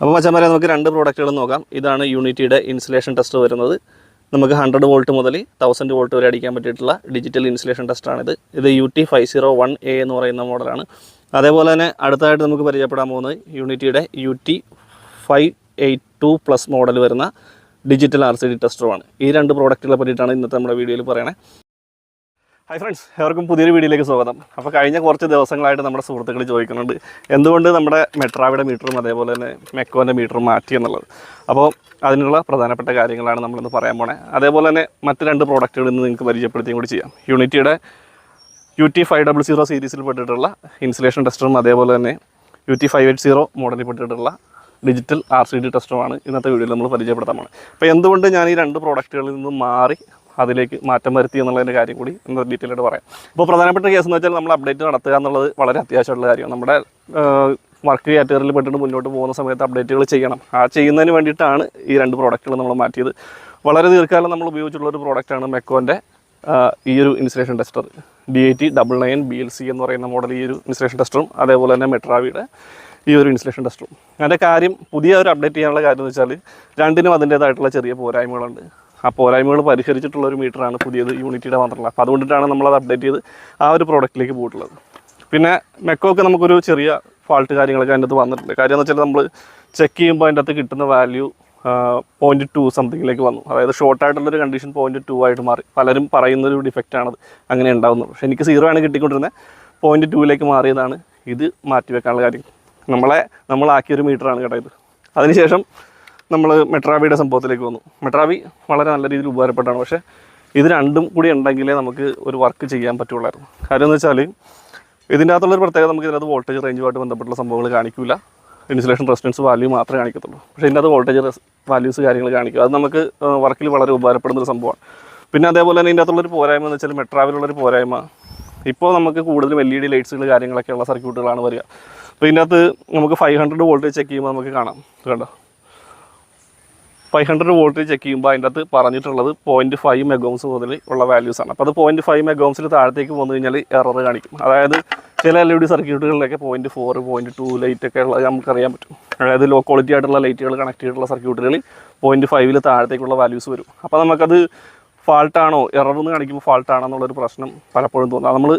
അപ്പോൾ പച്ചമാരെ നമുക്ക് രണ്ട് പ്രോഡക്റ്റുകൾ നോക്കാം. ഇതാണ് യൂണിറ്റിയുടെ ഇൻസുലേഷൻ ടെസ്റ്റ് വരുന്നത്. നമുക്ക് ഹൺഡ്രഡ് വോൾട്ട് മുതൽ തൗസൻഡ് വോൾട്ട് വരെ അടിക്കാൻ പറ്റിയിട്ടുള്ള ഡിജിറ്റൽ ഇൻസുലേഷൻ ടെസ്റ്റാണിത് ഇത് U T five zero one A എന്ന് പറയുന്ന മോഡലാണ് അതേപോലെ തന്നെ അടുത്തതായിട്ട് നമുക്ക് പരിചയപ്പെടാൻ പോകുന്നത് യൂണിറ്റിയുടെ U T five eight two plus model വരുന്ന ഡിജിറ്റൽ ആർ സി ഡി ടെസ്റ്ററുമാണ് ഈ രണ്ട് പ്രോഡക്റ്റുകളെ പറ്റിയിട്ടാണ് ഇന്നത്തെ നമ്മുടെ വീഡിയോയിൽ പറയണേ. ഹായ് ഫ്രണ്ട്സ് എവർക്കും പുതിയൊരു വീഡിയോയിലേക്ക് സ്വാഗതം. അപ്പോൾ കഴിഞ്ഞ കുറച്ച് ദിവസങ്ങളായിട്ട് നമ്മുടെ സുഹൃത്തുക്കൾ ചോദിക്കുന്നുണ്ട് എന്തുകൊണ്ട് നമ്മുടെ മെട്രാവിയുടെ മീറ്ററും അതേപോലെ തന്നെ മെക്കോന്റെ മീറ്ററും മാറ്റി എന്നുള്ളത്? അപ്പോൾ അതിനുള്ള പ്രധാനപ്പെട്ട കാര്യങ്ങളാണ് നമ്മളിന്ന് പറയാൻ പോണേ. അതേപോലെ തന്നെ മറ്റ് രണ്ട് പ്രോഡക്റ്റുകൾ ഇന്ന് നിങ്ങൾക്ക് പരിചയപ്പെടുത്തുകയും കൂടി ചെയ്യാം. യൂണിറ്റിയുടെ U T five double zero സീരീസിൽ പെട്ടിട്ടുള്ള ഇൻസുലേഷൻ ടെസ്റ്ററും അതേപോലെ തന്നെ U T five eight zero മോഡലിൽ പെട്ടിട്ടുള്ള ഡിജിറ്റൽ ആർ സി ഡി ടെസ്റ്ററുമാണ് ഇന്നത്തെ വീഡിയോയിൽ നമ്മൾ പരിചയപ്പെടുത്താൻ പോകുന്നത് അപ്പോൾ എന്തുകൊണ്ട് ഞാൻ ഈ രണ്ട് പ്രോഡക്റ്റുകളിൽ നിന്ന് മാറി അതിലേക്ക് മാറ്റം വരുത്തി എന്നുള്ളതിന്റെ കാര്യം കൂടി ഇന്ന് ഡീറ്റെയിൽ ആയിട്ട് പറയാം. അപ്പോൾ പ്രധാനപ്പെട്ട കേസ് എന്ന് വെച്ചാൽ നമ്മൾ അപ്ഡേറ്റ് നടത്തുക എന്നുള്ളത് വളരെ അത്യാവശ്യമുള്ള കാര്യമാണ്. നമ്മുടെ വർക്ക് കാറ്റഗറിയിൽ പെട്ടിട്ട് മുന്നോട്ട് പോകുന്ന സമയത്ത് അപ്ഡേറ്റുകൾ ചെയ്യണം. ആ ചെയ്യുന്നതിന് വേണ്ടിയിട്ടാണ് ഈ രണ്ട് പ്രോഡക്റ്റുകൾ നമ്മൾ മാറ്റിയത്. വളരെ ദീർഘകാലം നമ്മൾ ഉപയോഗിച്ചിട്ടുള്ള ഒരു പ്രോഡക്റ്റാണ് മെക്കോന്റെ ഈ ഒരു insulation tester D T double nine B L C എന്ന് പറയുന്ന മോഡൽ ഈ ഒരു ഇൻസുലേഷൻ ടെസ്റ്ററും അതേപോലെ തന്നെ മെട്രാവിയുടെ ഈ ഒരു ഇൻസുലേഷൻ ടെസ്റ്ററും അതിന്റെ കാര്യം പുതിയ ഒരു അപ്ഡേറ്റ് ചെയ്യാനുള്ള കാര്യം എന്ന് വെച്ചാൽ രണ്ടിനും അതിന്റേതായിട്ടുള്ള ചെറിയ പോരായ്മകളുണ്ട്. ആ പോരായ്മകൾ പരിഹരിച്ചിട്ടുള്ള ഒരു മീറ്ററാണ് പുതിയത് യൂണിറ്റിയുടെ മാത്രമല്ല. അപ്പോൾ അതുകൊണ്ടിട്ടാണ് നമ്മളത് അപ്ഡേറ്റ് ചെയ്ത് ആ ഒരു പ്രോഡക്റ്റിലേക്ക് പോയിട്ടുള്ളത്. പിന്നെ മെക്കോക്ക് നമുക്കൊരു ചെറിയ ഫാൾട്ട് കാര്യങ്ങളൊക്കെ അതിന്റെ അകത്ത് വന്നിട്ടുണ്ട്. കാര്യം എന്ന് വെച്ചാൽ നമ്മൾ ചെക്ക് ചെയ്യുമ്പോൾ അതിന്റെ അകത്ത് കിട്ടുന്ന വാല്യൂ പോയിന്റ് ടു സംതിങ്ങിലേക്ക് വന്നു. അതായത് ഷോർട്ട് ആയിട്ടുള്ളൊരു കണ്ടീഷൻ പോയിന്റ് ടു ആയിട്ട് മാറി. പലരും പറയുന്നൊരു ഡിഫക്റ്റാണത് അങ്ങനെ ഉണ്ടാകുന്നത് പക്ഷേ എനിക്ക് സീറോ ആണ് കിട്ടിക്കൊണ്ടിരുന്നത്. പോയിന്റ് ടൂവിലേക്ക് മാറിയതാണ് ഇത് മാറ്റി വെക്കാനുള്ള കാര്യം. നമ്മളെ നമ്മളാക്കിയൊരു മീറ്ററാണ് കേട്ടോ ഇത്. അതിനുശേഷം നമ്മൾ മെട്രാവിയുടെ സംഭവത്തിലേക്ക് വന്നു. മെട്രാവി വളരെ നല്ല രീതിയിൽ ഉപകാരപ്പെട്ടാണ്. പക്ഷേ ഇത് രണ്ടും കൂടി ഉണ്ടെങ്കിലേ നമുക്ക് ഒരു വർക്ക് ചെയ്യാൻ പറ്റുള്ളായിരുന്നു. കാര്യം എന്ന് വെച്ചാൽ ഇതിന്റെ അകത്തുള്ളൊരു പ്രത്യേകത നമുക്ക് ഇതിനകത്ത് വോൾട്ടേജ് റേഞ്ചുമായിട്ട് ബന്ധപ്പെട്ടുള്ള സംഭവങ്ങൾ കാണിക്കില്ല ഇൻസുലേഷൻ റെസിസ്റ്റൻസ് വാല്യൂ മാത്രമേ കാണിക്കത്തുള്ളൂ. പക്ഷേ ഇതിന്റെ അകത്ത് വോൾട്ടേജ് വാല്യൂസ് കാര്യങ്ങൾ കാണിക്കും. അത് നമുക്ക് വർക്കിൽ വളരെ ഉപകാരപ്പെടുന്ന ഒരു സംഭവമാണ്. പിന്നെ അതേപോലെ തന്നെ ഇതിന്റെ അകത്തുള്ളൊരു പോരായ്മ എന്ന് വെച്ചാൽ മെട്രാവിലുള്ളൊരു പോരായ്മ. ഇപ്പോൾ നമുക്ക് കൂടുതലും എൽ ഇ ഡി ലൈറ്റ്സുകൾ കാര്യങ്ങളൊക്കെയുള്ള സർക്യൂട്ടുകളാണ് വരിക. അപ്പോൾ ഇതിന്റെ അകത്ത് നമുക്ക് ഫൈവ് ഹൺഡ്രഡ് വോൾട്ടേജ് ചെക്ക് ചെയ്യുമ്പോൾ നമുക്ക് കാണാം. കേട്ടോ ഫൈവ് ഹൺഡ്രഡ് വോൾട്ടേജ് ചെക്ക് ചെയ്യുമ്പോൾ അതിന്റെ അകത്ത് പറഞ്ഞിട്ടുള്ളത് പോയിന്റ് ഫൈവ് മെഗോംസ് മുതൽ ഉള്ള വാല്യൂസ് ആണ്. അപ്പോൾ അത് പോയിന്റ് ഫൈവ് മെഗോംസിൽ താഴത്തേക്ക് വന്നു കഴിഞ്ഞാൽ എറർ കാണിക്കും. അതായത് ചില L E D സർക്യൂട്ടുകളിലൊക്കെ point four point two light ഒക്കെ ഉള്ളത് നമുക്കറിയാൻ പറ്റും. അതായത് ലോ ക്വാളിറ്റി ആയിട്ടുള്ള ലൈറ്റുകൾ കണക്ട് ചെയ്തിട്ടുള്ള സർക്യൂട്ടുകളിൽ പോയിന്റ് ഫൈവിൽ താഴത്തേക്കുള്ള വാല്യൂസ് വരും. അപ്പോൾ നമുക്കത് ഫാൾട്ടാണോ എറർ എന്ന് കാണിക്കുമ്പോൾ ഫാൾട്ടാണോ എന്നുള്ളൊരു പ്രശ്നം പലപ്പോഴും തോന്നുക നമ്മൾ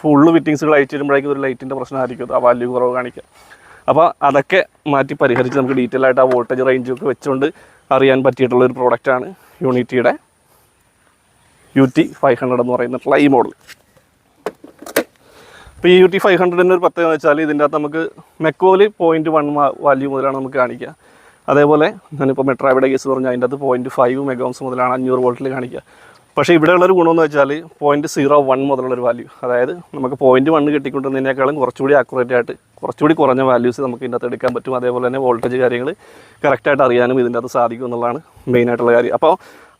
ഫുള്ള് ഫിറ്റിങ്സുകൾ അയച്ചു വരുമ്പോഴേക്കും ഒരു ലൈറ്റിന്റെ പ്രശ്നമായിരിക്കും. ആ വാല്യൂ കുറവ് കാണിക്കുക. അപ്പോൾ അതൊക്കെ മാറ്റി പരിഹരിച്ച് നമുക്ക് ഡീറ്റെയിൽ ആയിട്ട് ആ വോൾട്ടേജ് റേഞ്ചൊക്കെ വെച്ചുകൊണ്ട് അറിയാൻ പറ്റിയിട്ടുള്ള ഒരു പ്രോഡക്റ്റാണ് യൂണിറ്റിയുടെ യു ടി ഫൈവ് ഹൺഡ്രഡ് എന്ന് പറയുന്നിട്ടുള്ള ഈ മോഡൽ ഇപ്പോൾ ഈ യു ടി ഫൈവ് ഹൺഡ്രഡിന്റെ ഒരു പ്രത്യേകത വെച്ചാൽ ഇതിന്റെ അകത്ത് നമുക്ക് മെക്കോലി പോയിന്റ് വൺ വാല്യൂ മുതലാണ് നമുക്ക് കാണിക്കുക. അതേപോലെ ഞാനിപ്പോൾ മെട്രാവിയുടെ കേസ് പറഞ്ഞാൽ അതിന്റെ അകത്ത് പോയിന്റ് ഫൈവ് മെഗോംസ് മുതലാണ് അഞ്ഞൂറ് വോൾട്ടിൽ കാണിക്കുക. പക്ഷേ ഇവിടെയുള്ളൊരു ഗുണമെന്ന് വെച്ചാൽ പോയിന്റ് സീറോ വൺ മുതലുള്ളൊരു വാല്യൂ അതായത് നമുക്ക് പോയിന്റ് വൺ കിട്ടിക്കൊണ്ടിരുന്നതിനേക്കാളും കുറച്ചുകൂടി ആക്യുറേറ്റ് ആയിട്ട് കുറച്ചുകൂടി കുറഞ്ഞ വാല്യൂസ് നമുക്ക് ഇതിന്റെ അകത്ത് എടുക്കാൻ പറ്റും. അതേപോലെ തന്നെ വോൾട്ടേജ് കാര്യങ്ങൾ കറക്റ്റായിട്ട് അറിയാനും ഇതിന്റെ അകത്ത് സാധിക്കും എന്നുള്ളതാണ് മെയിനായിട്ടുള്ള കാര്യം. അപ്പോൾ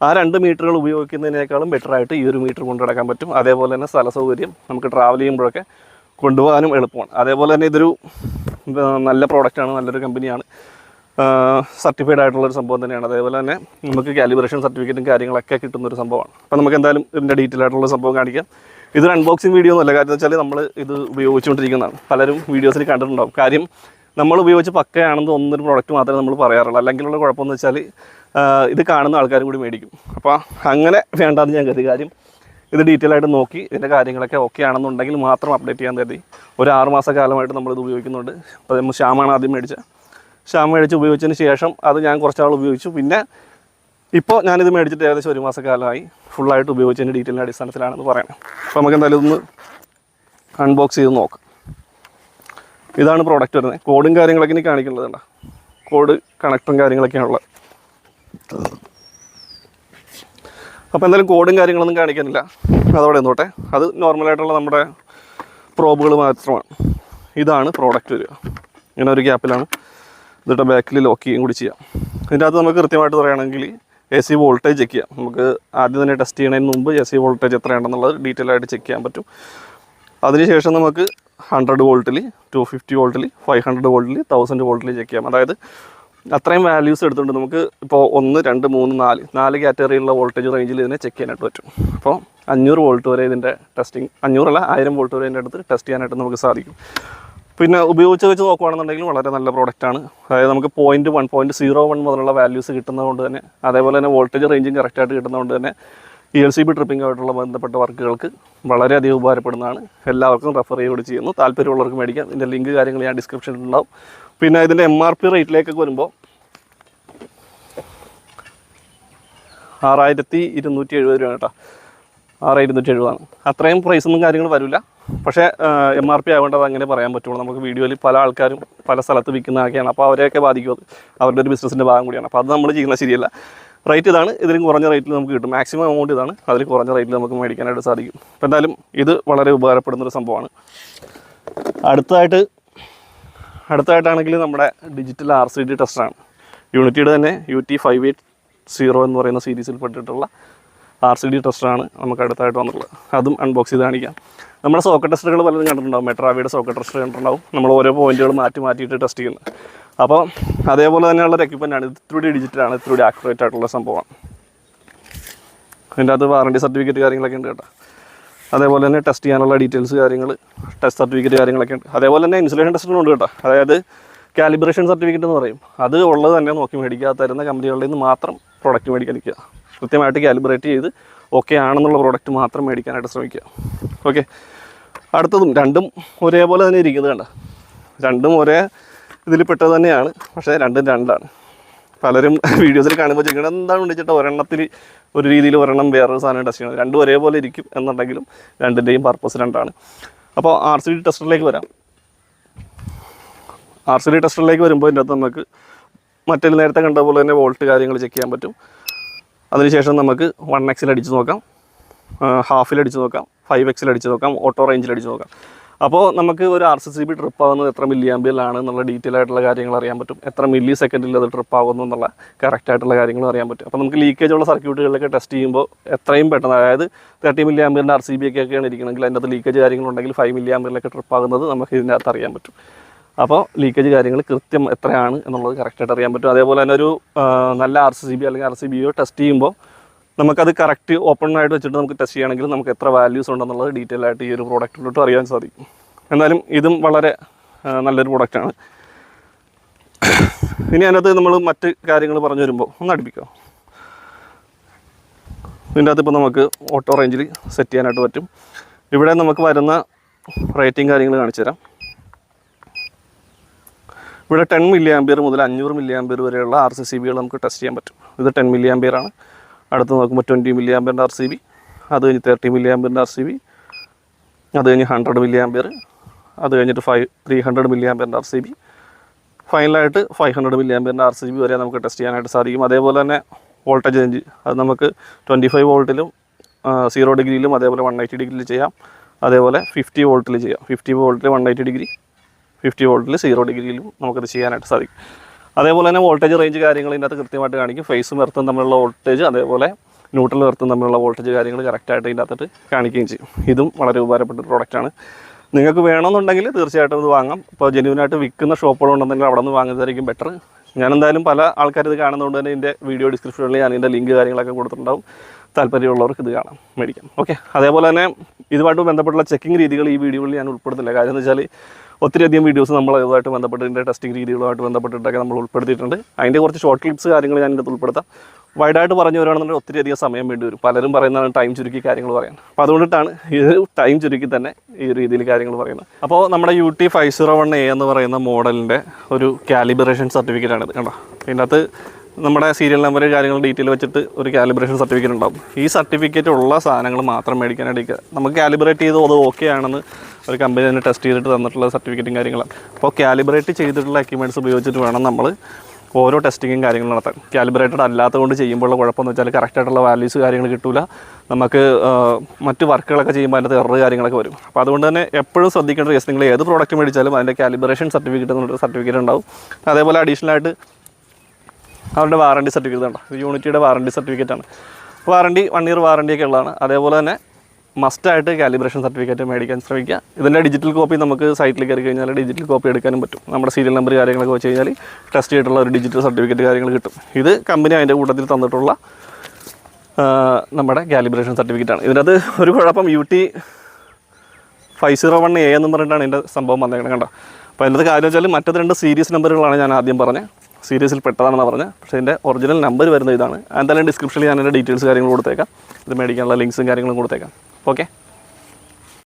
ആ രണ്ട് മീറ്ററുകൾ ഉപയോഗിക്കുന്നതിനേക്കാളും ബെറ്റർ ആയിട്ട് ഈ ഒരു മീറ്റർ കൊണ്ടു നടക്കാൻ പറ്റും. അതേപോലെ തന്നെ സ്ഥല സൗകര്യം നമുക്ക് ട്രാവൽ ചെയ്യുമ്പോഴൊക്കെ കൊണ്ടുപോകാനും എളുപ്പമാണ്. അതേപോലെ തന്നെ ഇതൊരു നല്ല പ്രോഡക്റ്റാണ് നല്ലൊരു കമ്പനിയാണ് സർട്ടിഫൈഡ് ആയിട്ടുള്ള ഒരു സംഭവം തന്നെയാണ്. അതേപോലെ തന്നെ നമുക്ക് കാലിബ്രേഷൻ സർട്ടിഫിക്കറ്റും കാര്യങ്ങളൊക്കെ കിട്ടുന്ന ഒരു സംഭവമാണ്. അപ്പോൾ നമുക്ക് എന്തായാലും ഇതിന്റെ ഡീറ്റെയിൽ ആയിട്ടുള്ള സംഭവം കാണിക്കാം. ഇതൊരു അൺബോക്സിങ് വീഡിയോ ഒന്നുമല്ല. കാര്യം വെച്ചാൽ നമ്മൾ ഇത് ഉപയോഗിച്ചുകൊണ്ടിരിക്കുന്നതാണ്. പലരും വീഡിയോസിൽ കണ്ടിട്ടുണ്ടാവും. കാര്യം നമ്മൾ ഉപയോഗിച്ച് പക്കയാണെന്ന് ഒന്നൊരു പ്രോഡക്റ്റ് മാത്രമേ നമ്മൾ പറയാറുള്ളൂ. അല്ലെങ്കിലുള്ള കുഴപ്പമെന്ന് വെച്ചാൽ ഇത് കാണുന്ന ആൾക്കാരും കൂടി മേടിക്കും. അപ്പോൾ അങ്ങനെ വേണ്ടാന്ന് ഞാൻ കരുതി. കാര്യം ഇത് ഡീറ്റെയിൽ ആയിട്ട് നോക്കി ഇതിന്റെ കാര്യങ്ങളൊക്കെ ഓക്കെ ആണെന്നുണ്ടെങ്കിൽ മാത്രം അപ്ഡേറ്റ് ചെയ്യാൻ കരുതി. ഒരു ആറുമാസ കാലമായിട്ട് നമ്മളിത് ഉപയോഗിക്കുന്നുണ്ട്. അപ്പോൾ നമ്മൾ ശ്യാമാണ് ആദ്യം മേടിച്ചത്. ശ്യാം മേടിച്ച് ഉപയോഗിച്ചതിന് ശേഷം അത് ഞാൻ കുറച്ചാൾ ഉപയോഗിച്ചു. പിന്നെ ഇപ്പോൾ ഞാനിത് മേടിച്ചിട്ട് ഏകദേശം ഒരു മാസക്കാലമായി ഫുള്ളായിട്ട് ഉപയോഗിച്ചതിന്റെ ഡീറ്റെയിലിന്റെ അടിസ്ഥാനത്തിലാണെന്ന് പറയാം. അപ്പോൾ നമുക്ക് എന്തായാലും ഒന്ന് അൺബോക്സ് ചെയ്ത് നോക്കാം. ഇതാണ് പ്രോഡക്റ്റ് വരുന്നത്. കോഡും കാര്യങ്ങളൊക്കെ ഇനി കാണിക്കേണ്ടത് കണ്ടോ? കോഡ് കാര്യങ്ങളൊക്കെയാണ് കാര്യങ്ങളൊക്കെയാണുള്ളത് അപ്പോൾ എന്തായാലും കോഡും കാര്യങ്ങളൊന്നും കാണിക്കാനില്ല അതവിടെ നോട്ടെ അത് നോർമലായിട്ടുള്ള നമ്മുടെ പ്രോബുകൾ മാത്രമാണ്. ഇതാണ് പ്രോഡക്റ്റ് വരിക. ഇങ്ങനെ ഒരു ഗ്യാപ്പിലാണ് ഇതിട്ട് ബാക്കിൽ ലോക്ക് കൂടി ചെയ്യാം. ഇതിന്റെ അകത്ത് നമുക്ക് കൃത്യമായിട്ട് പറയുകയാണെങ്കിൽ എ സി വോൾട്ടേജ് ചെക്ക് ചെയ്യാം. നമുക്ക് ആദ്യം തന്നെ ടെസ്റ്റ് ചെയ്യുന്നതിന് മുമ്പ് എ സി വോൾട്ടേജ് എത്രയാണെന്നുള്ളത് ഡീറ്റെയിൽ ആയിട്ട് ചെക്ക് ചെയ്യാൻ പറ്റും. അതിനുശേഷം നമുക്ക് ഹൺഡ്രഡ് വോൾട്ടിൽ ടു ഫിഫ്റ്റി വോൾട്ടിൽ ഫൈവ് ഹൺഡ്രഡ് വോൾട്ടിൽ തൗസൻഡ് വോൾട്ടിൽ ചെക്ക് ചെയ്യാം. അതായത് അത്രയും വാല്യൂസ് എടുത്തുകൊണ്ട് നമുക്ക് ഇപ്പോൾ ഒന്ന് രണ്ട് മൂന്ന് നാല്. നാല് കാറ്റഗറിയിലുള്ള വോൾട്ടേജ് റേഞ്ചിൽ ഇതിനെ ചെക്ക് ചെയ്യാനായിട്ട് പറ്റും. അപ്പോൾ അഞ്ഞൂറ് വോൾട്ട് വരെ ഇതിന്റെ ടെസ്റ്റിംഗ് അഞ്ഞൂറല്ല ആയിരം വോൾട്ട് വരെ ഇതിന്റെ അടുത്ത് ടെസ്റ്റ് ചെയ്യാനായിട്ട് നമുക്ക് സാധിക്കും. പിന്നെ ഉപയോഗിച്ച് വെച്ച് നോക്കുകയാണെന്നുണ്ടെങ്കിൽ വളരെ നല്ല പ്രോഡക്റ്റാണ് അതായത് നമുക്ക് point one point zero one മുതലുള്ള വാല്യൂസ് കിട്ടുന്നതുകൊണ്ട് തന്നെ അതേപോലെ തന്നെ വോൾട്ടേജ് റേഞ്ചും കറക്റ്റായിട്ട് കിട്ടുന്നതുകൊണ്ട് തന്നെ ഇ എൽ സി ബി ട്രിപ്പിങ്ങായിട്ടുള്ള ബന്ധപ്പെട്ട വർക്കുകൾക്ക് വളരെയധികം ഉപകാരപ്പെടുന്നതാണ്. എല്ലാവർക്കും റെഫർ ചെയ്യോട് ചെയ്യുന്നു. താല്പര്യമുള്ളവർക്ക് മേടിക്കാം. ഇതിന്റെ ലിങ്ക് കാര്യങ്ങൾ ഞാൻ ഡിസ്ക്രിപ്ഷനിൽ ഉണ്ടാവും. പിന്നെ ഇതിന്റെ എം ആർ പി റേറ്റിലേക്കൊക്കെ വരുമ്പോൾ ആറായിരത്തി ഇരുന്നൂറ്റി എഴുപത് രൂപ കേട്ടോ. ആറ് ഇരുന്നൂറ്റി എഴുപതാണ്. അത്രയും പ്രൈസൊന്നും കാര്യങ്ങൾ വരില്ല. പക്ഷേ എം ആർ പി ആയതുകൊണ്ട് അത് അങ്ങനെ പറയാൻ പറ്റുള്ളൂ. നമുക്ക് വീഡിയോയിൽ പല ആൾക്കാരും പല സ്ഥലത്ത് വിൽക്കുന്നതൊക്കെയാണ്. അപ്പോൾ അവരെയൊക്കെ ബാധിക്കും. അത് അവരുടെ ഒരു ബിസിനസ്സിന്റെ ഭാഗം കൂടിയാണ്. അപ്പോൾ അത് നമ്മൾ ചെയ്യുന്നത് ശരിയല്ല. റേറ്റ് ഇതാണ്. ഇതിലും കുറഞ്ഞ റേറ്റിൽ നമുക്ക് കിട്ടും. മാക്സിമം എമൗണ്ട് ഇതാണ്. അതിൽ കുറഞ്ഞ റേറ്റിൽ നമുക്ക് മേടിക്കാനായിട്ട് സാധിക്കും. അപ്പോൾ എന്തായാലും ഇത് വളരെ ഉപകാരപ്പെടുന്നൊരു സംഭവമാണ്. അടുത്തതായിട്ട് അടുത്തായിട്ടാണെങ്കിൽ നമ്മുടെ ഡിജിറ്റൽ ആർ സി ഡി ടെസ്റ്ററാണ് യൂണിറ്റിയുടെ തന്നെ U T five eight zero എന്ന് പറയുന്ന സീരീസിൽ പെട്ടിട്ടുള്ള ആർ സി ഡി ടെസ്റ്ററാണ് നമുക്ക് അടുത്തായിട്ട് വന്നിട്ടുള്ളത്. അതും അൺബോക്സ് ചെയ്ത് കാണിക്കാം. നമ്മുടെ സോക്കറ്റ് ടെസ്റ്ററുകൾ പലതും കണ്ടിട്ടുണ്ടാവും. മെട്രാവിയുടെ സോക്കറ്റ് ടെസ്റ്റർ കണ്ടിട്ടുണ്ടാവും. നമ്മൾ ഓരോ പോയിന്റുകൾ മാറ്റി മാറ്റിയിട്ട് ടെസ്റ്റ് ചെയ്യുന്നത്. അപ്പോൾ അതേപോലെ തന്നെയുള്ള ഒരു ആണ്. ഇത് ഇത്തിരി ഡിജിറ്റലാണ് ഇത്തിരി ആക്യുറേറ്റ് ആയിട്ടുള്ള സംഭവമാണ് അതിന്റെ അകത്ത് വാറണ്ടി സർട്ടിഫിക്കറ്റ് കാര്യങ്ങളൊക്കെ ഉണ്ട് കേട്ടോ. അതേപോലെ തന്നെ ടെസ്റ്റ് ചെയ്യാനുള്ള ഡീറ്റെയിൽസ് കാര്യങ്ങൾ ടെസ്റ്റ് സർട്ടിഫിക്കറ്റ് കാര്യങ്ങളൊക്കെ ഉണ്ട്. അതേപോലെ തന്നെ ഇൻസുലേഷൻ ടെസ്റ്റും ഉണ്ട് കേട്ടോ. അതായത് കാലിബ്രേഷൻ സർട്ടിഫിക്കറ്റ് എന്ന് പറയും. അത് ഉള്ളത് തന്നെ നോക്കി മേടിക്കുക. കമ്പനികളിൽ നിന്ന് മാത്രം പ്രോഡക്റ്റ് മേടിക്കാൻ നിൽക്കുക. കൃത്യമായിട്ട് കാലിബ്രേറ്റ് ചെയ്ത് ഓക്കെ ആണെന്നുള്ള പ്രോഡക്റ്റ് മാത്രം മേടിക്കാനായിട്ട് ശ്രമിക്കുക. ഓക്കെ അടുത്തതും രണ്ടും ഒരേപോലെ തന്നെ ഇരിക്കുന്നത് കണ്ട. രണ്ടും ഒരേ ഇതിൽ പെട്ടത് തന്നെയാണ്. പക്ഷേ രണ്ടും രണ്ടാണ്. പലരും വീഡിയോസിൽ കാണുമ്പോൾ ചോദിക്കണം എന്താണ് വിളിച്ചിട്ട് ഒരെണ്ണത്തിൽ ഒരു രീതിയിൽ ഒരെണ്ണം വേറൊരു സാധനം ടെസ്റ്റ് ചെയ്യണം രണ്ടും ഒരേപോലെ ഇരിക്കും എന്നുണ്ടെങ്കിലും രണ്ടിന്റെയും പർപ്പസ് രണ്ടാണ്. അപ്പോൾ ആർ സി ഡി ടെസ്റ്ററിലേക്ക് വരാം. ആർ സി ഡി ടെസ്റ്ററിലേക്ക് വരുമ്പോൾ ഇതിന്റെ അകത്ത് നമുക്ക് മറ്റൊരു നേരത്തെ കണ്ട പോലെ തന്നെ വോൾട്ട് കാര്യങ്ങൾ ചെക്ക് ചെയ്യാൻ പറ്റും. അതിനുശേഷം നമുക്ക് വൺ എക്സിൽ അടിച്ച് നോക്കാം. ഹാഫിൽ അടിച്ച് നോക്കാം. ഫൈവ് എക്സിൽ അടിച്ച് നോക്കാം. ഓട്ടോ റേഞ്ചിൽ അടിച്ച് നോക്കാം. അപ്പോൾ നമുക്ക് ഒരു R C C B trip ആവുന്നത് എത്ര മില്ലി ആംബിയലാണ് എന്നുള്ള ഡീറ്റെയിൽ ആയിട്ടുള്ള കാര്യങ്ങൾ അറിയാൻ പറ്റും. എത്ര മില്ലി സെക്കൻഡിൽ അത് ട്രിപ്പ് ആകുന്നു എന്നുള്ള കറക്റ്റ് ആയിട്ടുള്ള കാര്യങ്ങൾ അറിയാൻ പറ്റും. അപ്പോൾ നമുക്ക് ലീക്കേജ് ഉള്ള സർക്യൂട്ടുകളിലൊക്കെ ടെസ്റ്റ് ചെയ്യുമ്പോൾ എത്രയും പെട്ടെന്ന് അതായത് തേർട്ടി മില്ലി ആംബിയറിന്റെ ആർ സി ബി ഒക്കെ ഒക്കെയാണ് ഇരിക്കണമെങ്കിൽ അതിന്റെ അകത്ത് ലീക്കേജ് കാര്യങ്ങളുണ്ടെങ്കിൽ ഫൈവ് മില്ലി ആംബിയറിലൊക്കെ ട്രിപ്പ് ആകുന്നത് നമുക്ക് ഇതിന്റെ അകത്ത് അറിയാൻ പറ്റും. അപ്പോൾ ലീക്കേജ് കാര്യങ്ങൾ കൃത്യം എത്രയാണ് എന്നുള്ളത് കറക്റ്റായിട്ട് അറിയാൻ പറ്റും. അതേപോലെ തന്നെ ഒരു നല്ല ആർ സി ബി അല്ലെങ്കിൽ ആർ സി ബിയോ ടെസ്റ്റ് ചെയ്യുമ്പോൾ നമുക്കത് കറക്റ്റ് ഓപ്പൺ ആയിട്ട് വെച്ചിട്ട് നമുക്ക് ടെസ്റ്റ് ചെയ്യണമെങ്കിൽ നമുക്ക് എത്ര വാല്യൂസ് ഉണ്ടെന്നുള്ളത് ഡീറ്റെയിൽ ആയിട്ട് ഈ ഒരു പ്രോഡക്റ്റിലോട്ട് അറിയാൻ സാധിക്കും. എന്നാലും ഇതും വളരെ നല്ലൊരു പ്രോഡക്റ്റാണ് ഇനി അതിനകത്ത് നമ്മൾ മറ്റ് കാര്യങ്ങൾ പറഞ്ഞു വരുമ്പോൾ ഒന്ന് അടുപ്പിക്കാം. ഇതിന്റെ അകത്ത് ഇപ്പോൾ നമുക്ക് ഓട്ടോ റേഞ്ചിൽ സെറ്റ് ചെയ്യാനായിട്ട് പറ്റും. ഇവിടെ നമുക്ക് വരുന്ന റേറ്റിംഗ് കാര്യങ്ങൾ കാണിച്ചു തരാം ഇവിടെ ടെൻ മില്ലി ആംബിയർ മുതൽ അഞ്ഞൂറ് മില്ലി ആംബിയർ വരെയുള്ള ആർ സി സി ബികൾ നമുക്ക് ടെസ്റ്റ് ചെയ്യാൻ പറ്റും. ഇത് ടെൻ മില്ലി ആംബിയർ ആണ്. അടുത്ത് നോക്കുമ്പോൾ ട്വന്റി മില്ലി ആംബിയറിന്റെ ആർ സി ബി അത് കഴിഞ്ഞ് തേർട്ടി മില്ലി ആംബിയറിന്റെ ആർ സി ബി അത് കഴിഞ്ഞ് ഹൺഡ്രഡ് മില്ലി ആംബിയർ അത് കഴിഞ്ഞിട്ട് ഫൈവ് ത്രീ ഹൺഡ്രഡ് മില്ലി ആംബിയറിന്റെ ആർ സി ബി ഫൈനലായിട്ട് ഫൈവ് ഹൺഡ്രഡ് മില്ലി ആംബിയറിന്റെ ആർ സി ബി വരെ നമുക്ക് ടെസ്റ്റ് ചെയ്യാനായിട്ട് സാധിക്കും. അതേപോലെ തന്നെ വോൾട്ടേജ് റേഞ്ച് അത് നമുക്ക് ട്വന്റി ഫൈവ് വോൾട്ടിലും സീറോ ഡിഗ്രിയിലും അതേപോലെ വൺ എയ്റ്റി ഡിഗ്രിയിൽ ചെയ്യാം. അതേപോലെ ഫിഫ്റ്റി വോൾട്ടിൽ ചെയ്യാം. ഫിഫ്റ്റി വോൾട്ടിൽ വൺ എയ്റ്റി ഡിഗ്രി ഫിഫ്റ്റി വോൾട്ടിൽ സീറോ ഡിഗ്രിയിലും നമുക്കത് ചെയ്യാനായിട്ട് സാധിക്കും. അതേപോലെ തന്നെ വോൾട്ടേജ് റേഞ്ച് കാര്യങ്ങൾ ഇതിനകത്ത് കൃത്യമായിട്ട് കാണിക്കും. ഫേസും എർത്തും തമ്മിലുള്ള വോൾട്ടേജ് അതേപോലെ ന്യൂട്രൽ എർത്തും തമ്മിലുള്ള വോൾട്ടേജ് കാര്യങ്ങൾ കറക്റ്റായിട്ട് ഇതിന്റെ അകത്തിട്ട് കാണിക്കുകയും ചെയ്യും. ഇതും വളരെ ഉപകാരപ്പെട്ട ഒരു പ്രോഡക്റ്റാണ് നിങ്ങൾക്ക് വേണമെന്നുണ്ടെങ്കിൽ തീർച്ചയായിട്ടും ഇത് വാങ്ങാം. ഇപ്പോൾ ജെന്യൂനായിട്ട് വിൽക്കുന്ന ഷോപ്പുകളുണ്ടെങ്കിൽ അവിടെ നിന്ന് വാങ്ങുന്നതായിരിക്കും ബെറ്റർ ഞാൻ എന്തായാലും പല ആൾക്കാർ ഇത് കാണുന്നതുകൊണ്ട് തന്നെ ഇതിന്റെ വീഡിയോ ഡിസ്ക്രിപ്ഷനിൽ ഞാൻ ഇതിന്റെ ലിങ്ക് കാര്യങ്ങളൊക്കെ കൊടുത്തിട്ടുണ്ടാവും. താല്പര്യമുള്ളവർക്ക് ഇത് കാണാം മേടിക്കാം. ഓക്കെ അതേപോലെ തന്നെ ഇതുമായിട്ട് ബന്ധപ്പെട്ടുള്ള ചെക്കിംഗ് രീതികൾ ഈ വീഡിയോയിൽ ഞാൻ ഉൾപ്പെടുത്തില്ല. കാര്യം എന്ന് വെച്ചാൽ ഒത്തിരിയധികം വീഡിയോസ് നമ്മൾ അതുമായിട്ട് ബന്ധപ്പെട്ട് ഇതിന്റെ ടെസ്റ്റിംഗ് രീതികളുമായിട്ട് ബന്ധപ്പെട്ടിട്ടൊക്കെ നമ്മൾ ഉൾപ്പെടുത്തിയിട്ടുണ്ട്. അതിന്റെ കുറച്ച് ഷോർട്ട് ക്ലിപ്സ് കാര്യങ്ങൾ ഞാൻ ഇതിനകത്ത് ഉൾപ്പെടുത്താം. വൈഡായിട്ട് പറഞ്ഞു വരികയാണെന്നുണ്ടെങ്കിൽ ഒത്തിരിയധികം സമയം വേണ്ടി വരും. പലരും പറയുന്നതാണ് ടൈം ചുരുക്കി കാര്യങ്ങൾ പറയാൻ. അപ്പോൾ അതുകൊണ്ടിട്ടാണ് ഇത് ടൈം ചുരുക്കി തന്നെ ഈ രീതിയിൽ കാര്യങ്ങൾ പറയുന്നത്. അപ്പോൾ നമ്മുടെ U T five zero one A എന്ന് പറയുന്ന മോഡലിന്റെ ഒരു കാലിബ്രേഷൻ സർട്ടിഫിക്കറ്റ് ആണിത് കണ്ടോ? ഇതിനകത്ത് നമ്മുടെ സീരിയൽ നമ്പർ കാര്യങ്ങൾ ഡീറ്റെയിൽ വെച്ചിട്ട് ഒരു കാലിബ്രേഷൻ സർട്ടിഫിക്കറ്റ് ഉണ്ടാവും. ഈ സർട്ടിഫിക്കറ്റ് ഉള്ള സാധനങ്ങൾ മാത്രം മേടിക്കാനായിട്ട് നമുക്ക് കാലിബ്രേറ്റ് ചെയ്ത് അത് ഓക്കെ ആണെന്ന് ഒരു കമ്പനി തന്നെ ടെസ്റ്റ് ചെയ്തിട്ട് തന്നിട്ടുള്ള സർട്ടിഫിക്കറ്റും കാര്യങ്ങളും അപ്പോൾ കാലിബ്രേറ്റ് ചെയ്തിട്ടുള്ള എക്യുപ്മെന്റ്സ് ഉപയോഗിച്ചിട്ട് വേണം നമ്മൾ ഓരോ ടെസ്റ്റിങ്ങും കാര്യങ്ങളും നടത്താൻ. കാലിബ്രേറ്റഡ് അല്ലാത്തതുകൊണ്ട് ചെയ്യുമ്പോഴുള്ള കുഴപ്പമെന്ന് വെച്ചാൽ കറക്റ്റായിട്ടുള്ള വാല്യൂസ് കാര്യങ്ങൾ കിട്ടില്ല നമുക്ക് മറ്റ് വർക്കുകളൊക്കെ ചെയ്യുമ്പോൾ അതിന്റെ എറർ കാര്യങ്ങളൊക്കെ വരും. അപ്പോൾ അതുകൊണ്ട് തന്നെ എപ്പോഴും ശ്രദ്ധിക്കേണ്ട കേസ് നിങ്ങൾ ഏത് പ്രോഡക്റ്റ് മേടിച്ചാലും അതിന്റെ കാലിബ്രേഷൻ സർട്ടിഫിക്കറ്റ് എന്നൊരു സർട്ടിഫിക്കറ്റ് ഉണ്ടാവും. അതേപോലെ അഡീഷണൽ ആയിട്ട് അവരുടെ വാറണ്ടി സർട്ടിഫിക്കറ്റ് ഉണ്ടാവും യൂണിറ്റിയുടെ വാറണ്ടി സർട്ടിഫിക്കറ്റാണ് വാറണ്ടി വൺ ഇയർ വാറണ്ടിയൊക്കെ ഉള്ളതാണ്. അതേപോലെ തന്നെ മസ്റ്റായിട്ട് കാലിബ്രേഷൻ സർട്ടിഫിക്കറ്റ് മേടിക്കാൻ ശ്രമിക്കുക. ഇതിന്റെ ഡിജിറ്റൽ കോപ്പി നമുക്ക് സൈറ്റിൽ കയറി കഴിഞ്ഞാൽ ഡിജിറ്റൽ കോപ്പി എടുക്കാനും പറ്റും. നമ്മുടെ സീരിയൽ നമ്പർ കാര്യങ്ങളൊക്കെ വെച്ച് കഴിഞ്ഞാൽ ടെസ്റ്റ് ചെയ്തിട്ടുള്ള ഒരു ഡിജിറ്റൽ സർട്ടിഫിക്കറ്റ് കാര്യങ്ങൾ കിട്ടും. ഇത് കമ്പനി അതിന്റെ കൂട്ടത്തിൽ തന്നിട്ടുള്ള നമ്മുടെ കാലിബ്രേഷൻ സർട്ടിഫിക്കറ്റാണ് ഇതിനകത്ത് ഒരു കുഴപ്പം U T five zero one A എന്ന് പറഞ്ഞിട്ടാണ് ഇതിന്റെ സംഭവം വന്നേക്കുന്നത് കണ്ടോ? അപ്പോൾ അതിനകത്ത് കാര്യം വെച്ചാൽ മറ്റത് രണ്ട് സീരീസ് നമ്പറുകളാണ് ഞാൻ ആദ്യം പറഞ്ഞത് സീരീസിൽ പെട്ടതാണെന്ന് പറഞ്ഞത് പക്ഷേ ഇതിന്റെ ഒറിജിനൽ നമ്പർ വരുന്ന ഇതാണ്. എന്തായാലും ഡിസ്ക്രിപ്ഷനിൽ ഞാൻ എന്റെ ഡീറ്റെയിൽസ് കാര്യങ്ങൾ കൊടുത്തേക്കാം. ഇത് മേടിക്കാനുള്ള ലിങ്ക്സും കാര്യങ്ങളും കൊടുത്തേക്കാം. ഓക്കെ